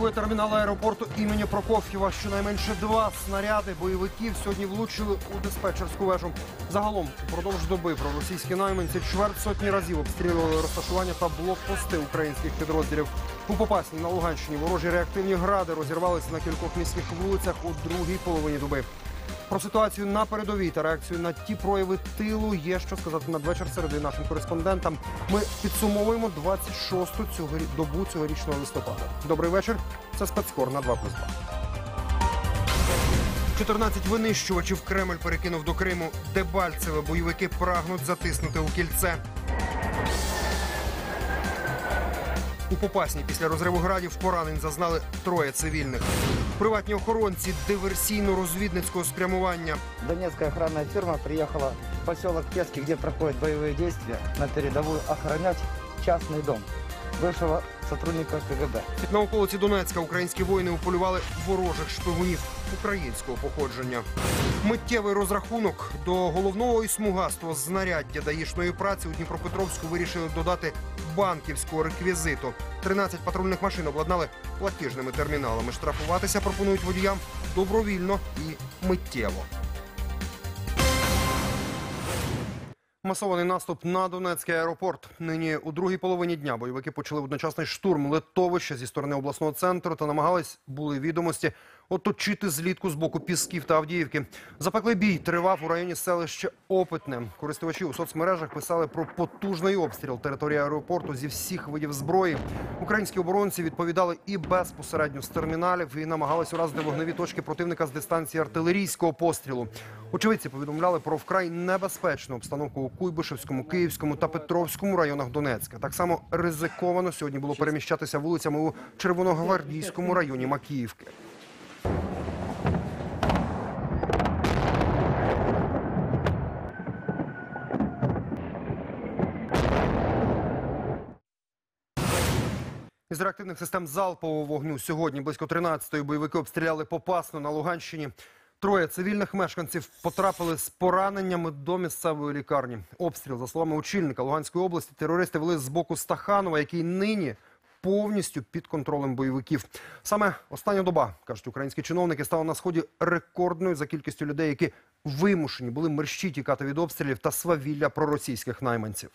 Атакує термінал аеропорту імені Прокоф'єва. Щонайменше два снаряди бойовиків сьогодні влучили у диспетчерську вежу. Загалом впродовж доби проросійські найманці чверть сотні разів обстрілювали розташування та блокпости українських підрозділів. У Попасній на Луганщині ворожі реактивні гради розірвалися на кількох міських вулицях у другій половині доби. Про ситуацію на передовій та реакцію на ті прояви тилу є що сказати надвечір середи нашим кореспондентам. Ми підсумовуємо 26-ту цього добу цьогорічного листопада. Добрий вечір. Це спецкор на 2 плюс 2. 14 винищувачів Кремль перекинув до Криму. Дебальцеве бойовики прагнуть затиснути у кільце. У Попасній після розриву градів поранень зазнали троє цивільних. Приватні охоронці диверсійно-розвідницького спрямування. Донецкая охранная фирма приехала в поселок Пески, где проходят боевые действия, на передовую охранять частный дом бывшего сотрудника КГБ. На околиці Донецька українські воїни уполювали ворожих шпигунів українського походження. Миттєвий розрахунок до головного і смугастого знаряддя даїшної праці у Дніпропетровську вирішили додати банківського реквізиту. 13 патрульних машин обладнали платіжними терміналами. Штрафуватися пропонують водіям добровільно і миттєво. Масований наступ на Донецький аеропорт. Нині у другій половині дня бойовики почали одночасний штурм литовища зі сторони обласного центру та намагались були відомості оточити злітку з боку Пісків та Авдіївки. Запеклий бій тривав у районі селища Опитне. Користувачі у соцмережах писали про потужний обстріл території аеропорту зі всіх видів зброї. Українські оборонці відповідали і безпосередньо з терміналів і намагались уразити вогневі точки противника з дистанції артилерійського пострілу. Очевидці повідомляли про вкрай небезпечну обстановку у Куйбишевському, Київському та Петровському районах Донецька. Так само ризиковано сьогодні було переміщатися вулицями у Червоногвардійському районі Макіївки. Із реактивних систем залпового вогню сьогодні близько 13-ї бойовики обстріляли Попасну на Луганщині. Троє цивільних мешканців потрапили з пораненнями до місцевої лікарні. Обстріл, за словами очільника Луганської області, терористи вели з боку Стаханова, який нині повністю під контролем бойовиків. Саме остання доба, кажуть українські чиновники, стала на сході рекордною за кількістю людей, які вимушені були мерщі тікати від обстрілів та свавілля проросійських найманців.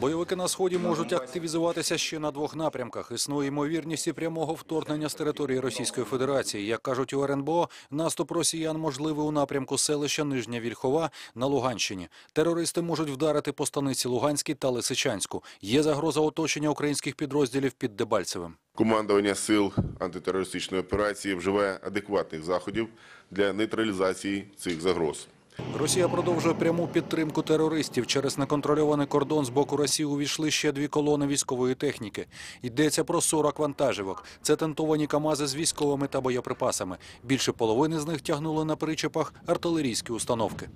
Бойовики на сході можуть активізуватися ще на двох напрямках. Існує ймовірність і прямого вторгнення з території Російської Федерації. Як кажуть у РНБО, наступ росіян можливий у напрямку селища Нижня Вільхова на Луганщині. Терористи можуть вдарити по станиці Луганській та Лисичанську. Є загроза оточення українських підрозділів під Дебальцевим. Командування сил антитерористичної операції вживає адекватних заходів для нейтралізації цих загроз. Росія продовжує пряму підтримку терористів. Через неконтрольований кордон з боку Росії увійшли ще дві колони військової техніки. Йдеться про 40 вантажівок. Це тентовані КАМАЗи з військовими та боєприпасами. Більше половини з них тягнули на причепах артилерійські установки.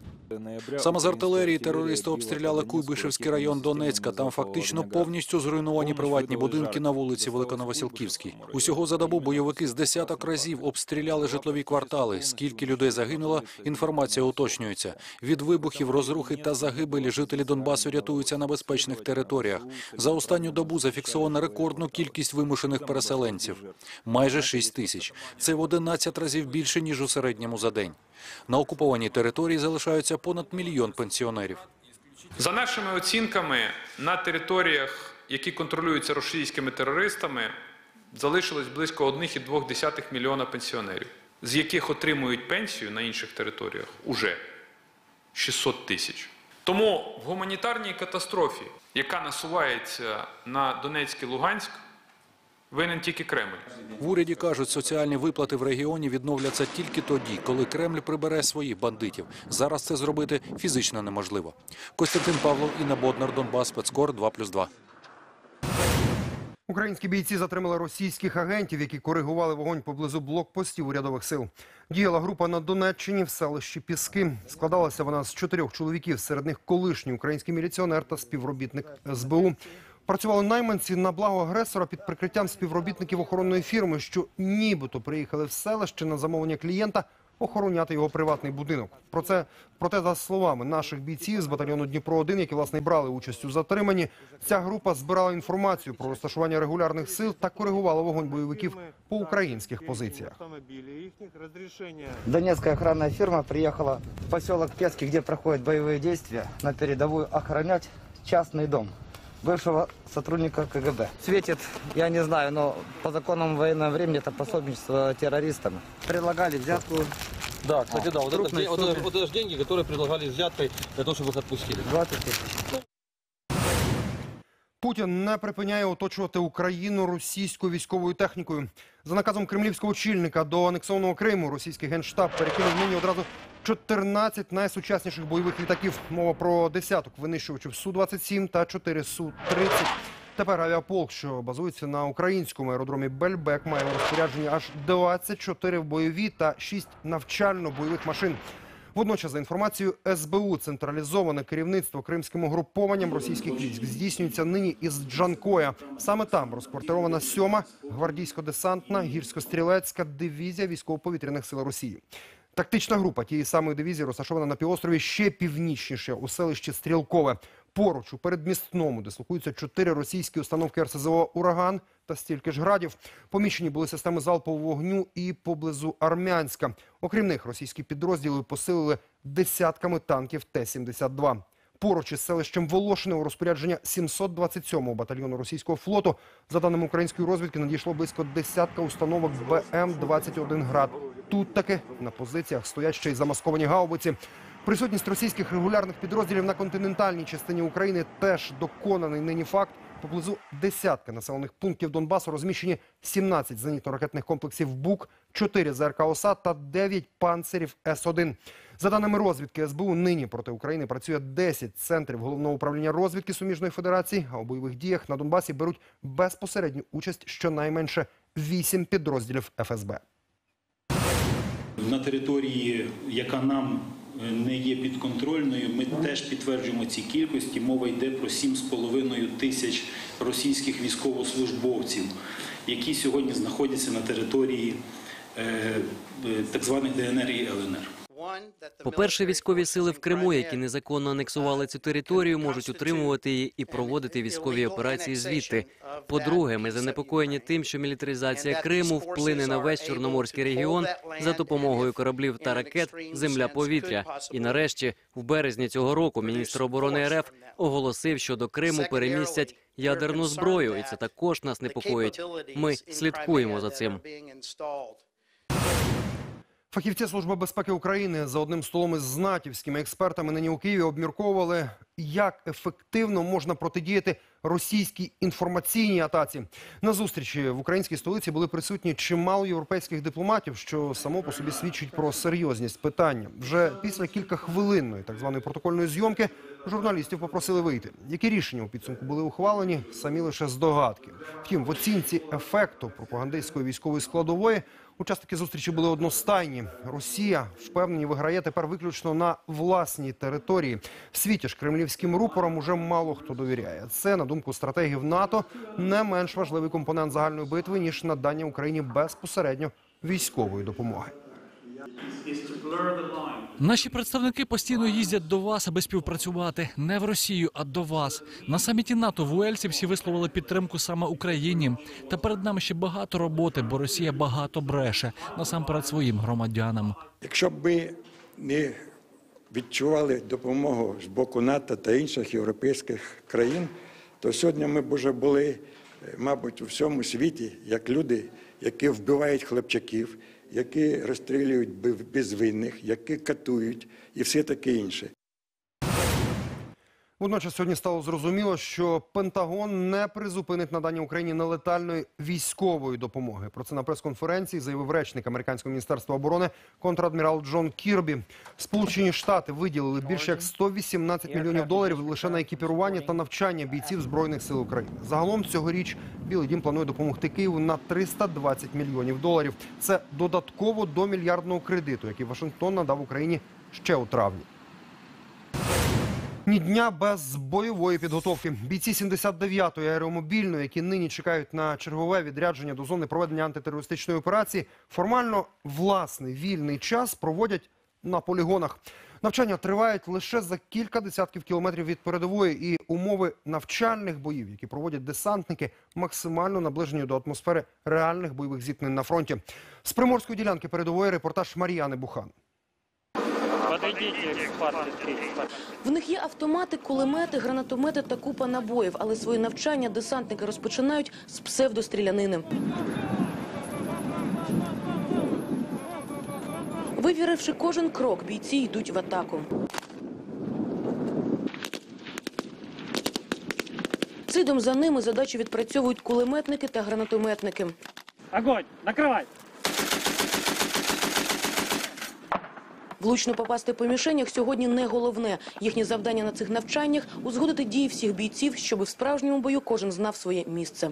Саме з артилерії терористи обстріляли Куйбишевський район Донецька. Там фактично повністю зруйновані приватні будинки на вулиці Великоновасилківській. Усього за добу бойовики з десяток разів обстріляли житлові квартали. Скільки людей загинуло, інформація уточнюється. Від вибухів, розрухи та загибелі жителі Донбасу рятуються на безпечних територіях. За останню добу зафіксовано рекордну кількість вимушених переселенців – майже 6 тисяч. Це в 11 разів більше, ніж у середньому за день. На окупованій території залишаються понад мільйон пенсіонерів. За нашими оцінками, на територіях, які контролюються російськими терористами, залишилось близько 1,2 мільйона пенсіонерів, з яких отримують пенсію на інших територіях уже 600 тисяч. Тому в гуманітарній катастрофі, яка насувається на Донецьк Луганськ, винен тільки Кремль. В уряді кажуть, соціальні виплати в регіоні відновляться тільки тоді, коли Кремль прибере своїх бандитів. Зараз це зробити фізично неможливо. Костянтин Павлов, Інна Боднар, Донбас, Спецкор 2+,2. Українські бійці затримали російських агентів, які коригували вогонь поблизу блокпостів урядових сил. Діяла група на Донеччині в селищі Піски. Складалася вона з чотирьох чоловіків, серед них колишній український міліціонер та співробітник СБУ. Працювали найманці на благо агресора під прикриттям співробітників охоронної фірми, що нібито приїхали в селище на замовлення клієнта охороняти його приватний будинок. Про це проте, за словами наших бійців з батальйону Дніпро 1 які власне брали участь у затриманні, ця група збирала інформацію про розташування регулярних сил та коригувала вогонь бойовиків по українських позиціях. Донецкая охранная фирма приехала в поселок Пески, где проходят боевые действия, на передовую охранять частный дом бывшего сотрудника КГБ. Светит, я не знаю, но по законам военного времени это пособничество террористам. Предлагали взятку Да, кстати, да, вот это, крупной де- вот, суммы. это, вот это же деньги, которые предлагали взяткой для того, чтобы их отпустили. 20 тысяч. Путін не припиняє оточувати Україну російською військовою технікою. За наказом кремлівського очільника до анексованого Криму російський генштаб перекинув нині одразу 14 найсучасніших бойових літаків. Мова про десяток винищувачів Су-27 та 4 Су-30. Тепер авіаполк, що базується на українському аеродромі Бельбек, має у розпорядженні аж 24 бойові та 6 навчально-бойових машин. Водночас, за інформацією СБУ, централізоване керівництво кримським угрупованням російських військ здійснюється нині із Джанкоя. Саме там розквартирована сьома гвардійсько-десантна гірсько-стрілецька дивізія військово-повітряних сил Росії. Тактична група тієї самої дивізії розташована на півострові ще північніше у селищі Стрілкове. Поруч у передмістному дислокуються чотири російські установки РСЗО Ураган та стільки ж градів. Поміщені були системи залпового вогню і поблизу Армянська. Окрім них, російські підрозділи посилили десятками танків Т-72. Поруч із селищем Волошине у розпорядження 727-го батальйону російського флоту. За даними української розвідки, надійшло близько десятка установок БМ-21 «Град». Тут таки на позиціях стоять ще й замасковані гаубиці. Присутність російських регулярних підрозділів на континентальній частині України теж доконаний нині факт. Поблизу десятка населених пунктів Донбасу розміщені 17 зенітно-ракетних комплексів БУК, 4 ЗРК ОСА та 9 панцирів С-1. За даними розвідки СБУ, нині проти України працює 10 центрів головного управління розвідки суміжної федерації, а у бойових діях на Донбасі беруть безпосередню участь щонайменше 8 підрозділів ФСБ. на території, яка нам не є підконтрольною, ми теж підтверджуємо ці кількості. Мова йде про 7,5 тисяч російських військовослужбовців, які сьогодні знаходяться на території е, е, так званих ДНР і ЛНР. По-перше, військові сили в Криму, які незаконно анексували цю територію, можуть утримувати її і проводити військові операції звідти. По-друге, ми занепокоєні тим, що мілітаризація Криму вплине на весь чорноморський регіон за допомогою кораблів та ракет земля-повітря. І нарешті, в березні цього року, міністр оборони РФ оголосив, що до Криму перемістять ядерну зброю, і це також нас непокоїть. Ми слідкуємо за цим. Фахівці Служби безпеки України за одним столом із натівськими експертами нині у Києві обмірковували, як ефективно можна протидіяти російській інформаційній атаці. На зустрічі в українській столиці були присутні чимало європейських дипломатів, що само по собі свідчить про серйозність питання. Вже після кількахвилинної так званої протокольної зйомки журналістів попросили вийти. Які рішення у підсумку були ухвалені, самі лише здогадки. Втім, в оцінці ефекту пропагандистської військової складової учасники зустрічі були одностайні. Росія впевнені виграє тепер виключно на власній території. В світі ж кремлівським рупорам уже мало хто довіряє. Це на думку стратегів НАТО не менш важливий компонент загальної битви ніж надання Україні безпосередньо військової допомоги. Наші представники постійно їздять до вас, аби співпрацювати не в Росію, а до вас. На саміті НАТО в Уельсі всі висловили підтримку саме Україні. Та перед нами ще багато роботи, бо Росія багато бреше насамперед своїм громадянам. Якщо б ми не відчували допомогу з боку НАТО та інших європейських країн, то сьогодні ми б вже були, е, мабуть, у всьому світі як люди, які вбивають хлопчаків, які розстрілюють безвинних, які катують і все таке інше. Водночас сьогодні стало зрозуміло, що Пентагон не призупинить надання Україні нелетальної військової допомоги. Про це на прес-конференції заявив речник американського міністерства оборони контрадмірал Джон Кірбі. Сполучені Штати виділили більше як 118 мільйонів доларів лише на екіпірування та навчання бійців збройних сил України. Загалом цьогоріч Білий Дім планує допомогти Києву на 320 мільйонів доларів. Це додатково до мільярдного кредиту, який Вашингтон надав Україні ще у травні. Ні дня без бойової підготовки. Бійці 79-ї аеромобільної, які нині чекають на чергове відрядження до зони проведення антитерористичної операції, формально власний вільний час проводять на полігонах. Навчання тривають лише за кілька десятків кілометрів від передової, і умови навчальних боїв, які проводять десантники, максимально наближені до атмосфери реальних бойових зіткнень на фронті. З приморської ділянки передової репортаж Мар'яни Бухан. В них є автомати, кулемети, гранатомети та купа набоїв, але своє навчання десантники розпочинають з псевдострілянини. Вивіривши кожен крок, бійці йдуть в атаку. Слідом за ними задачу відпрацьовують кулеметники та гранатометники. Огонь! Накрывай! Влучно попасти по мішенях сьогодні не головне. Їхнє завдання на цих навчаннях – узгодити дії всіх бійців, щоб в справжньому бою кожен знав своє місце.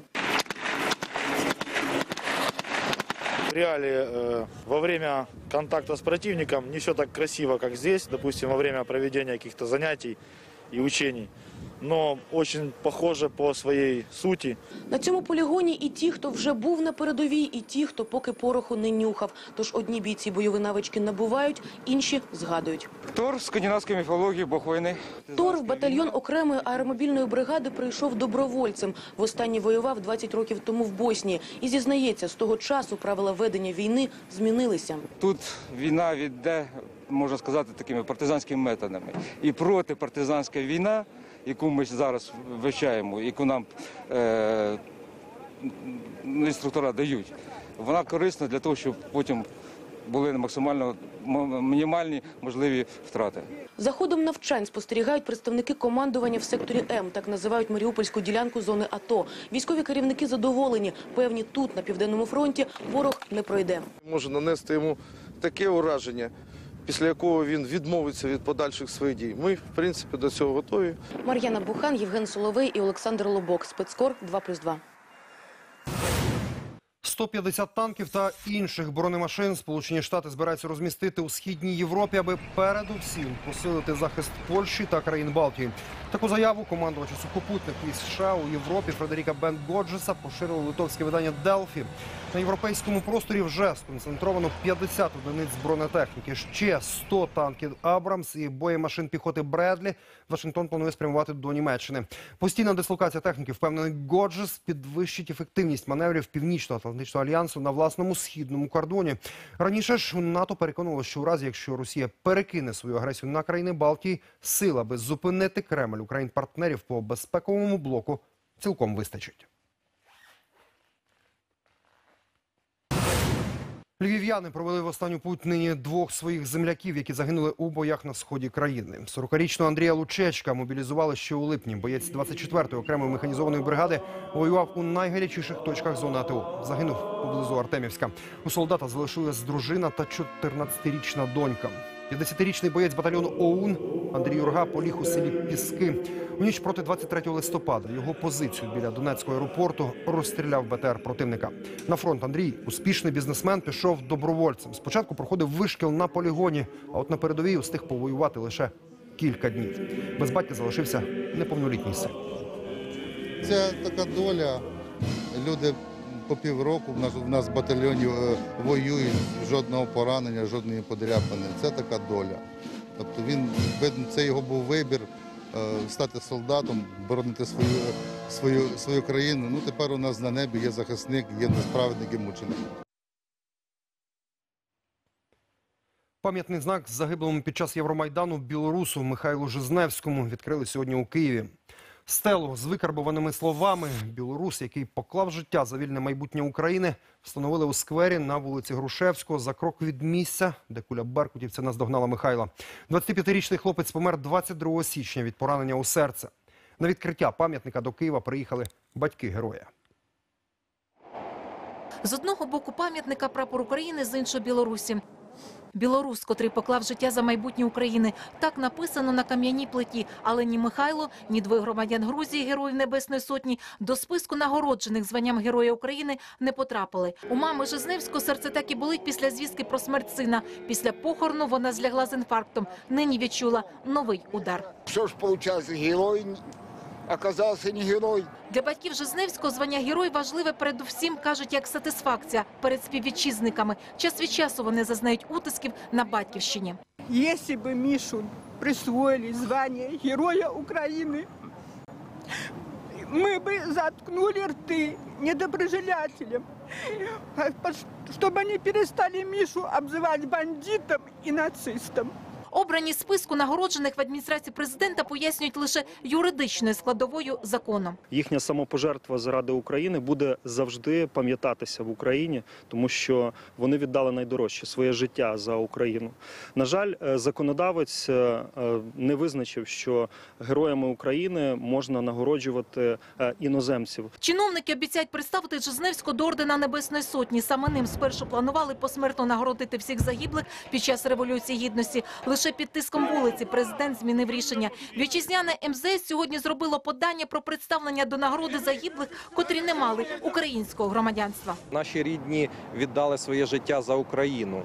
Реале э, во время контакта с противником не все так красиво, как здесь, допустим, во время проведения каких-то занятий и учений. Но очень похоже по своей сути. На цьому полігоні і ті, хто вже був на передовій, і ті, хто поки пороху не нюхав. Тож одні бійці бойові навички набувають, інші згадують. Тор скандинавської міфології, бог війни. Тор в батальйон окремої аеромобільної бригади прийшов добровольцем. Востаннє воював 20 років тому в Боснії. І зізнається, з того часу правила ведення війни змінилися. Тут війна йде, можна сказати, такими партизанськими методами. І проти партизанська війна, яку ми зараз вивчаємо, яку нам е, інструктора дають, вона корисна для того, щоб потім були максимально мінімальні можливі втрати. За ходом навчань спостерігають представники командування в секторі М, так називають Маріупольську ділянку зони АТО. Військові керівники задоволені. Певні, тут, на Південному фронті, ворог не пройде. Може нанести йому таке ураження, після якого він відмовиться від подальших своїх дій. Ми, в принципі, до цього готові. Мар'яна Бухан, Євген Соловей і Олександр Лобок. Спецкор 2+,2. 150 танків та інших бронемашин Сполучені Штати збираються розмістити у східній Європі, аби передусім посилити захист Польщі та країн Балтії. Таку заяву командувача сухопутних військ США у Європі Фредеріка Бен Годжеса поширило литовське видання Делфі. На європейському просторі вже сконцентровано 50 одиниць бронетехніки, ще 100 танків Абрамс і боємашин піхоти Бредлі. Вашингтон планує спрямувати до Німеччини. Постійна дислокація техніки, впевнений Годжес, підвищить ефективність маневрів Північно-Атлантичного альянсу на власному східному кордоні. Раніше ж НАТО переконувало, що у разі, якщо Росія перекине свою агресію на країни Балтії, сила аби зупинити Кремль у країн-партнерів по безпековому блоку цілком вистачить. Львів'яни провели в останню путь нині двох своїх земляків, які загинули у боях на сході країни. 40-річного Андрія Лучечка мобілізували ще у липні. Боєць 24-ї окремої механізованої бригади воював у найгарячіших точках зони АТО. Загинув поблизу Артемівська. У солдата залишилась дружина та 14-річна донька. 50-річний боєць батальйону ОУН Андрій Юрга поліг у селі Піски. У ніч проти 23 листопада його позицію біля Донецького аеропорту розстріляв БТР противника. На фронт Андрій, успішний бізнесмен, пішов добровольцем. Спочатку проходив вишкіл на полігоні, а от на передовій устиг повоювати лише кілька днів. Без батька залишився неповнолітній син. Це така доля. Люди по півроку в нас, в нас батальйоні е, воюють, жодного поранення, жодної подряпини. Це така доля. Тобто він це його був вибір е, стати солдатом, боронити свою, свою, свою країну. Ну тепер у нас на небі є захисник, є несправедник і мученик. Пам'ятний знак загиблому під час Євромайдану білорусу Михайлу Жизневському відкрили сьогодні у Києві. Стелу з викарбованими словами білорус, який поклав життя за вільне майбутнє України, встановили у сквері на вулиці Грушевського за крок від місця, де куля беркутівця наздогнала Михайла. 25-річний хлопець помер 22 січня від поранення у серце. На відкриття пам'ятника до Києва приїхали батьки героя. З одного боку пам'ятника прапор України, з іншого Білорусі. Білорус, котрий поклав життя за майбутнє України. Так написано на кам'яній плиті. Але ні Михайло, ні двоє громадян Грузії, героїв Небесної Сотні, до списку нагороджених званням Героя України не потрапили. У мами Жизневського серце так і болить після звістки про смерть сина. Після похорону вона злягла з інфарктом. Нині відчула новий удар. Что ж получается, герой оказался не герой. Для батьків Жизневського звання герой важливе передусім, кажуть, як сатисфакція перед співвітчизниками. Час від часу вони зазнають утисків на батьківщині. Если бы Мишу присвоили звание Героя Украины, мы бы заткнули рты недоброжелателям, а пос- чтобы они перестали Мишу обзывать бандитом и нацистом. Обрані списку нагороджених в адміністрації президента пояснюють лише юридичною складовою закону. їхня самопожертва заради України буде завжди пам'ятатися в Україні, тому що вони віддали найдорожче своє життя за Україну. На жаль, е, законодавець е, е, не визначив, що героями України можна нагороджувати іноземців. Чиновники обіцяють представити Жизневського до ордена Небесної Сотні. Саме ним спершу планували посмертно нагородити всіх загиблих під час Революції Гідності. Лише під тиском вулиці президент змінив рішення. Вітчизняне МЗС сьогодні зробило подання про представлення до нагороди загиблих, котрі не мали українського громадянства. Наші рідні віддали своє життя за Україну.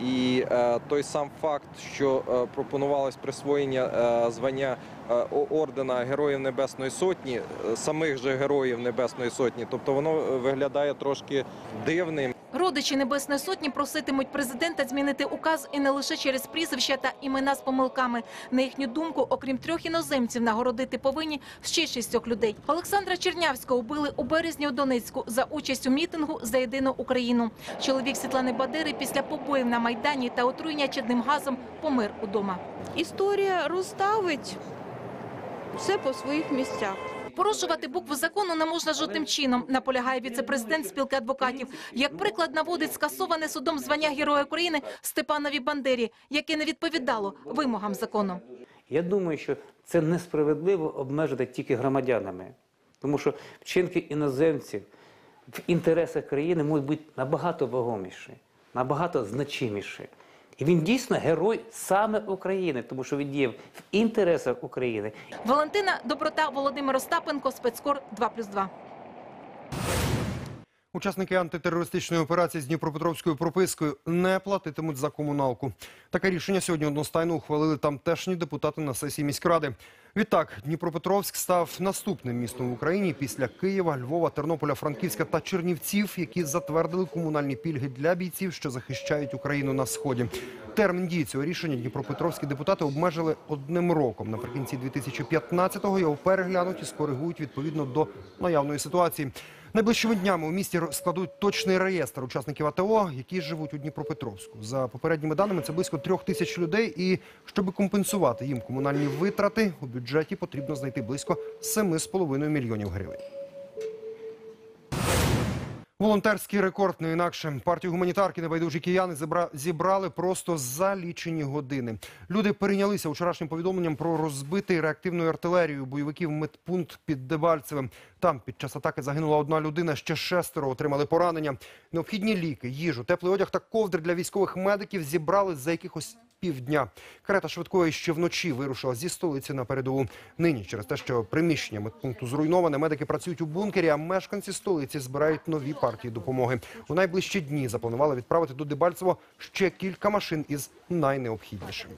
І е, той сам факт, що е, пропонувалось присвоєння е, звання е, ордена Героїв Небесної Сотні, е, самих же Героїв Небесної Сотні, тобто воно е, виглядає трошки дивним. Родичі Небесної Сотні проситимуть президента змінити указ і не лише через прізвища та імена з помилками. На їхню думку, окрім трьох іноземців, нагородити повинні ще шістьох людей. Олександра Чернявського убили у березні у Донецьку за участь у мітингу за єдину Україну. Чоловік Світлани Бадири після побоїв на майдані та отруєння чадним газом помер удома. Історія розставить все по своїх місцях. Порушувати букву закону не можна жодним чином, наполягає віцепрезидент спілки адвокатів. Як приклад наводить скасоване судом звання Героя України Степанові Бандері, яке не відповідало вимогам закону. Я думаю, що це несправедливо обмежити тільки громадянами, тому що вчинки іноземців в інтересах країни можуть бути набагато вагоміші, набагато значиміші. Він дійсно герой саме України, тому що він діяв в інтересах України. Валентина Доброта, Володимир Остапенко, спецкор 2+,2. Учасники антитерористичної операції з Дніпропетровською пропискою не платитимуть за комуналку. Таке рішення сьогодні одностайно ухвалили тамтешні депутати на сесії міськради. Відтак, Дніпропетровськ став наступним містом в Україні після Києва, Львова, Тернополя, Франківська та Чернівців, які затвердили комунальні пільги для бійців, що захищають Україну на сході. Термін дії цього рішення дніпропетровські депутати обмежили одним роком. Наприкінці 2015-го його переглянуть і скоригують відповідно до наявної ситуації. Найближчими днями у місті складуть точний реєстр учасників АТО, які живуть у Дніпропетровську. За попередніми даними, це близько трьох тисяч людей. І щоб компенсувати їм комунальні витрати, у бюджеті потрібно знайти близько 7,5 мільйонів гривень. Волонтерський рекорд не інакше. Партію гуманітарки небайдужі кияни зібра- зібрали просто за лічені години. Люди перейнялися вчорашнім повідомленням про розбитий реактивною артилерією бойовиків медпункт під Дебальцевим. Там під час атаки загинула одна людина, ще шестеро отримали поранення. Необхідні ліки, їжу, теплий одяг та ковдри для військових медиків зібрали за якихось півдня. Карета швидкої ще вночі вирушила зі столиці на передову. Нині через те, що приміщення медпункту зруйноване, медики працюють у бункері, а мешканці столиці збирають нові партії допомоги. У найближчі дні запланували відправити до Дебальцево ще кілька машин із найнеобхіднішим.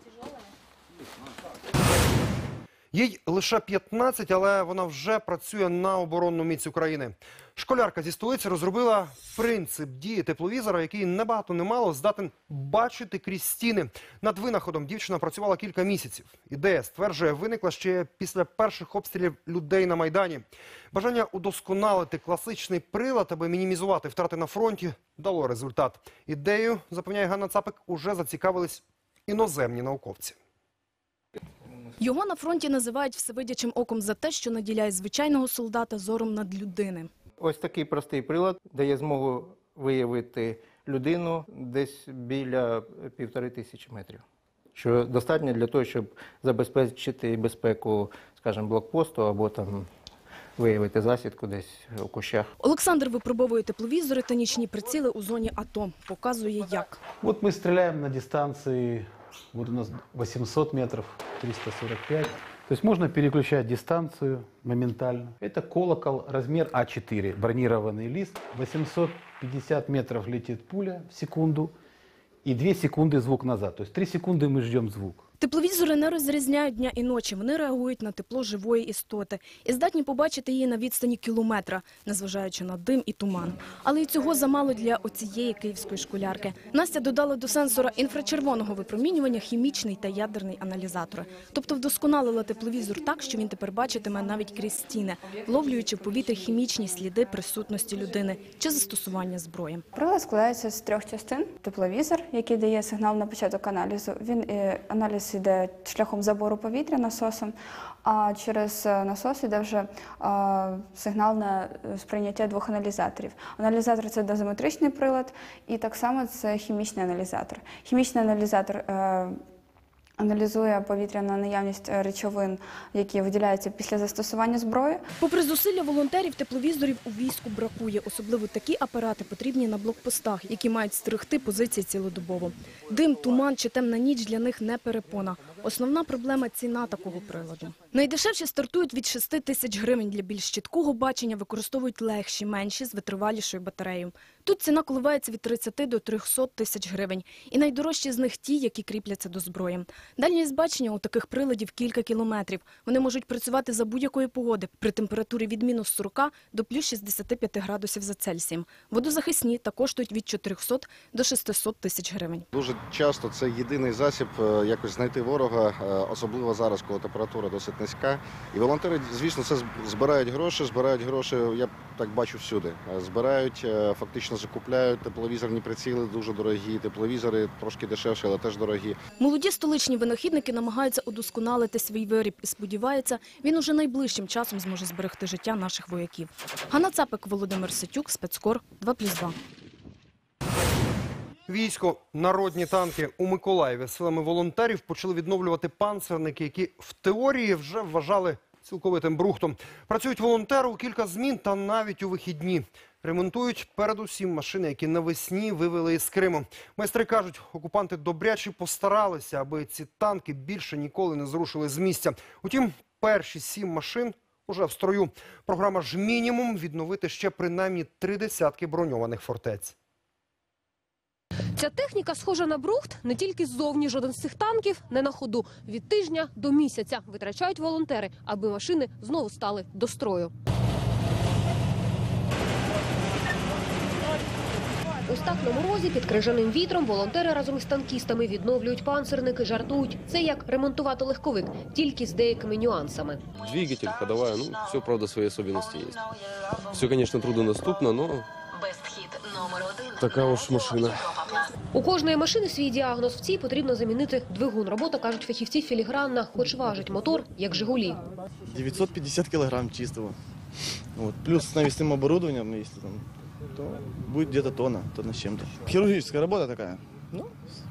Їй лише 15, але вона вже працює на оборонну міць України. Школярка зі столиці розробила принцип дії тепловізора, який небагато не мало здатен бачити крізь стіни. Над винаходом дівчина працювала кілька місяців. Ідея стверджує, виникла ще після перших обстрілів людей на майдані. Бажання удосконалити класичний прилад, аби мінімізувати втрати на фронті, дало результат. Ідею, запевняє Ганна Цапик, уже зацікавились іноземні науковці. Його на фронті називають всевидячим оком за те, що наділяє звичайного солдата зором над людини. Ось такий простий прилад дає змогу виявити людину десь біля півтори тисячі метрів. Що достатньо для того, щоб забезпечити безпеку, скажімо, блокпосту або там виявити засідку десь у кущах. Олександр випробовує тепловізори та нічні приціли у зоні АТО. Показує, як. Вот мы стреляем на дистанции, вот у нас 800 метров, 345. То есть можно переключать дистанцию моментально. Это колокол, размер А4, бронированный лист. 850 метров летит пуля в секунду и 2 секунды звук назад. То есть 3 секунды мы ждем звук. Тепловізори не розрізняють дня і ночі. Вони реагують на тепло живої істоти і здатні побачити її на відстані кілометра, незважаючи на дим і туман. Але й цього замало для оцієї київської школярки. Настя додала до сенсора інфрачервоного випромінювання хімічний та ядерний аналізатори. Тобто вдосконалила тепловізор так, що він тепер бачитиме навіть крізь стіни, вловлюючи в повітрі хімічні сліди присутності людини чи застосування зброї. Прилад складається з трьох частин. Тепловізор, який дає сигнал на початок аналізу. Він е, аналіз йде шляхом забору повітря насосом, а через е, насос йде вже е, сигнал на е, сприйняття двох аналізаторів. Аналізатор це дозиметричний прилад, і так само це хімічний аналізатор. Хімічний аналізатор. Аналізує повітря на наявність е, речовин, які виділяються після застосування зброї. Попри зусилля волонтерів, тепловізорів у війську бракує. Особливо такі апарати потрібні на блокпостах, які мають стерегти позиції цілодобово. Дим, туман чи темна ніч для них не перепона. Основна проблема – ціна такого приладу. Найдешевші стартують від 6 тисяч гривень. Для більш чіткого бачення використовують легші, менші, з витривалішою батареєю. Тут ціна коливається від 30 до 300 тисяч гривень. І найдорожчі з них ті, які кріпляться до зброї. Дальність бачення у таких приладів кілька кілометрів. Вони можуть працювати за будь-якої погоди при температурі від мінус 40 до плюс 65 градусів за Цельсієм. Водозахисні та коштують від 400 до 600 тисяч гривень. Дуже часто це єдиний засіб е, якось знайти ворога, е, особливо зараз, коли температура досить низька. І волонтери, звісно, це збирають гроші, збирають гроші, я так бачу всюди. Е, Збирають, е, фактично закупляють тепловізорні приціли, дуже дорогі, тепловізори трошки дешевші, але теж дорогі. Молоді столичні винахідники намагаються удосконалити свій виріб і сподіваються, він уже найближчим часом зможе зберегти життя наших вояків. Ганна Цапик, Володимир Ситюк, Спецкор 2+,2. Військо, народні танки у Миколаєві силами волонтерів почали відновлювати панцерники, які в теорії вже вважали цілковитим брухтом. Працюють волонтери у кілька змін та навіть у вихідні. Ремонтують передусім машини, які навесні вивели із Криму. Майстри кажуть, окупанти добряче постаралися, аби ці танки більше ніколи не зрушили з місця. Утім, перші сім машин уже в строю. Програма ж мінімум відновити ще принаймні три десятки броньованих фортець. Ця техніка схожа на брухт не тільки ззовні. Жоден з цих танків не на ходу. Від тижня до місяця витрачають волонтери, аби машини знову стали до строю. Ось так на морозі під крижаним вітром волонтери разом із танкістами відновлюють панцирники, жартують. Це як ремонтувати легковик, тільки з деякими нюансами. Двигатель, ходовая, ну, все, правда, свои особенности есть. Все, конечно, труднодоступно, но такая ж машина. У кожної машини свій діагноз. В цій потрібно замінити двигун. Робота, кажуть фахівці, філігранна, хоч важить мотор, як «Жигулі». 950 кілограм чистого. От. Плюс з навісним оборудованням, якщо там, то буде десь тонна, тонна с чим-то. Хірургічна робота така. Ну,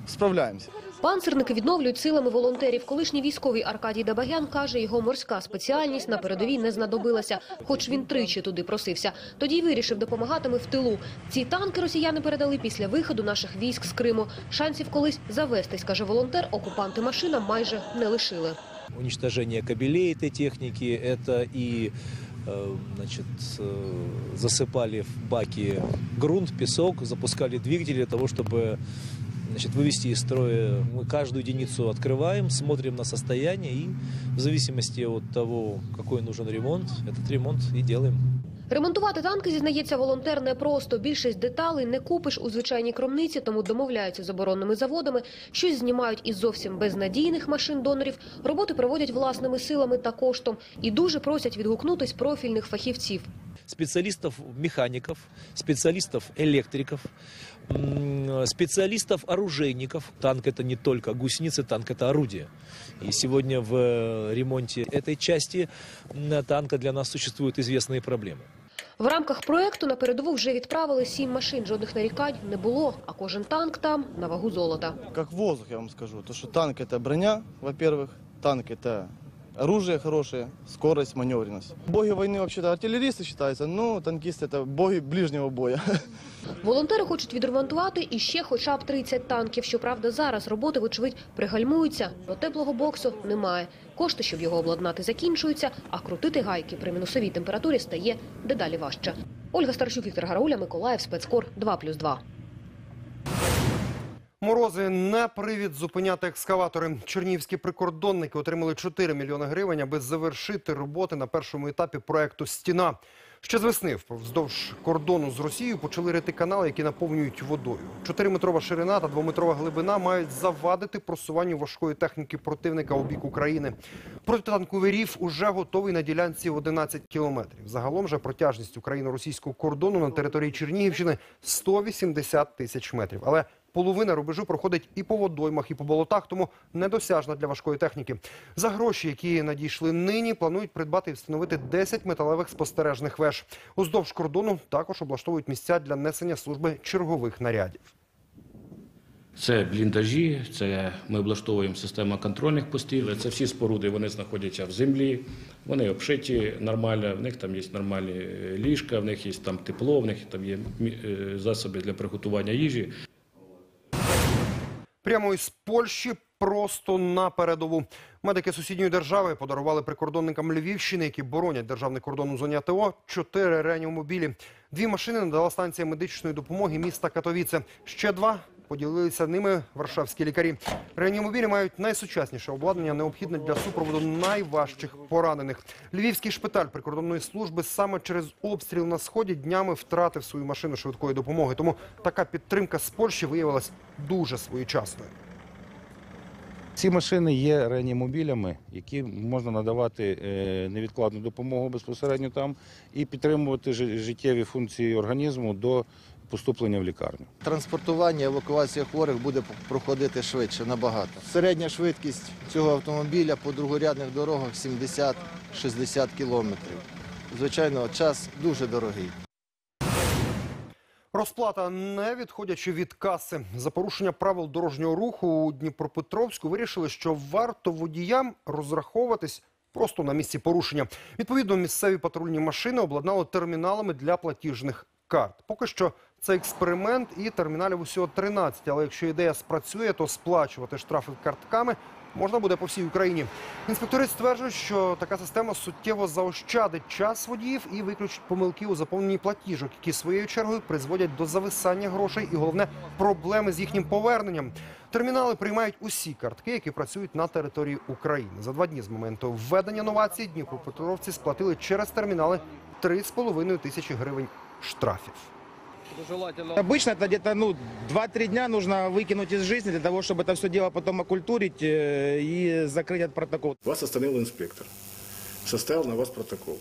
справляемся. Панцирники відновлюють силами волонтерів. Колишній військовий Аркадій Дабагян каже, його морська спеціальність на передовій не знадобилася, хоч він тричі туди просився. Тоді й вирішив допомагатиме в тилу. Ці танки росіяни передали після виходу наших військ з Криму. Шансів колись завестись, каже волонтер, окупанти машинам майже не лишили. уничтожение кабелей этой техники, это и э, значит, э, засыпали в баки грунт, песок, запускали двигатели для того, чтобы значит, вывести из строя. Мы каждую единицу открываем, смотрим на состояние и в зависимости от того, какой нужен ремонт, этот ремонт и делаем. Ремонтувати танки, зізнається волонтер, непросто. Більшість деталей не купиш у звичайній кромниці, тому домовляються з оборонними заводами. Щось знімають із зовсім безнадійних машин-донорів. Роботи проводять власними силами та коштом. І дуже просять відгукнутись профільних фахівців. специалистов механиков, специалистов электриков, м, специалистов оружейников. Танк это не только гусеницы, танк это орудие. И сегодня в э, ремонте этой части м, танка для нас существуют известные проблемы. В рамках проекту на передову вже відправили сім машин. Жодних нарікань не було, а кожен танк там на вагу золота. Как воздух, я вам скажу. То, что танк это броня, во-первых. Танк это оружие хорошее, скорость, маневренность. Боги войны вообще-то артиллеристы считаются, ну, танкисты это боги ближнего боя. Волонтери хочуть відремонтувати іще хоча б 30 танків. Щоправда, зараз роботи, вочевидь, пригальмуються, бо теплого боксу немає. Кошти, щоб його обладнати, закінчуються, а крутити гайки при мінусовій температурі стає дедалі важче. Ольга Старощук, Віктор Гарауля, Миколаїв, Спецкор 2+,2. Морози не привід зупиняти екскаватори. Чернігівські прикордонники отримали 4 мільйони гривень, аби завершити роботи на першому етапі проекту Стіна. Ще з весни вздовж кордону з Росією почали рити канали, які наповнюють водою. Чотириметрова ширина та двометрова глибина мають завадити просуванню важкої техніки противника у бік України. Протитанковий рів уже готовий на ділянці в 11 кілометрів. Загалом же протяжність україно-російського кордону на території Чернігівщини 180 тисяч метрів. Але Половина рубежу проходить і по водоймах, і по болотах, тому недосяжна для важкої техніки. За гроші, які надійшли нині, планують придбати і встановити 10 металевих спостережних веж. Уздовж кордону також облаштовують місця для несення служби чергових нарядів. Це бліндажі, це ми облаштовуємо систему контрольних постів. Це всі споруди, вони знаходяться в землі, вони обшиті нормально, в них там є нормальні е, ліжка, в них є там тепло, в них там є е, засоби для приготування їжі. Прямо із Польщі просто на передову. Медики сусідньої держави подарували прикордонникам Львівщини, які боронять державний кордон у зоні АТО, чотири реанімобілі. Дві машини надала станція медичної допомоги міста Катовіце. Ще два поділилися ними варшавські лікарі. Реанімобілі мають найсучасніше обладнання, необхідне для супроводу найважчих поранених. Львівський шпиталь прикордонної служби саме через обстріл на сході днями втратив свою машину швидкої допомоги. Тому така підтримка з Польщі виявилась дуже своєчасною. Ці машини є реанімобілями, які можна надавати е, невідкладну допомогу безпосередньо там і підтримувати життєві функції організму до поступлення в лікарню. Транспортування, евакуація хворих буде проходити швидше, набагато. Середня швидкість цього автомобіля по другорядних дорогах 70-60 кілометрів. Звичайно, час дуже дорогий. Розплата не відходячи від каси. За порушення правил дорожнього руху у Дніпропетровську вирішили, що варто водіям розраховуватись просто на місці порушення. Відповідно, місцеві патрульні машини обладнали терміналами для платіжних карт. Поки що це експеримент і терміналів усього 13. Але якщо ідея спрацює, то сплачувати штрафи картками можна буде по всій Україні. Інспектори стверджують, що така система суттєво заощадить час водіїв і виключить помилки у заповненні платіжок, які своєю чергою призводять до зависання грошей і головне проблеми з їхнім поверненням. Термінали приймають усі картки, які працюють на території України. За два дні з моменту введення новацій дніпропетровці сплатили через термінали 3,5 тисячі гривень штрафів. Обычно это где-то ну, 2-3 дня нужно выкинуть из жизни для того, чтобы это все дело потом окультурить э, и закрыть этот протокол. Вас остановил инспектор, составил на вас протокол,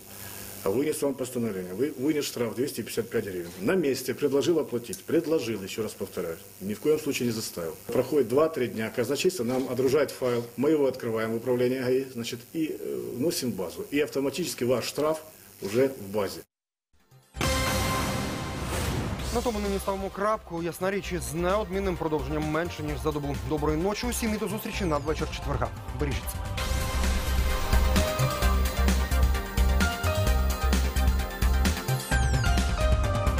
а вынес вам постановление. Вы вынес штраф 255 гривен. На месте предложил оплатить. Предложил, еще раз повторяю. Ни в коем случае не заставил. Проходит 2-3 дня, казначейство нам отружает файл, мы его открываем в управлении ГАИ, значит, и э, вносим в базу. И автоматически ваш штраф уже в базе. На тому нині ставимо крапку. Ясна річ із неодмінним продовженням менше ніж за добу. Доброї ночі усім і до зустрічі надвечір четверга. Бережіть себе.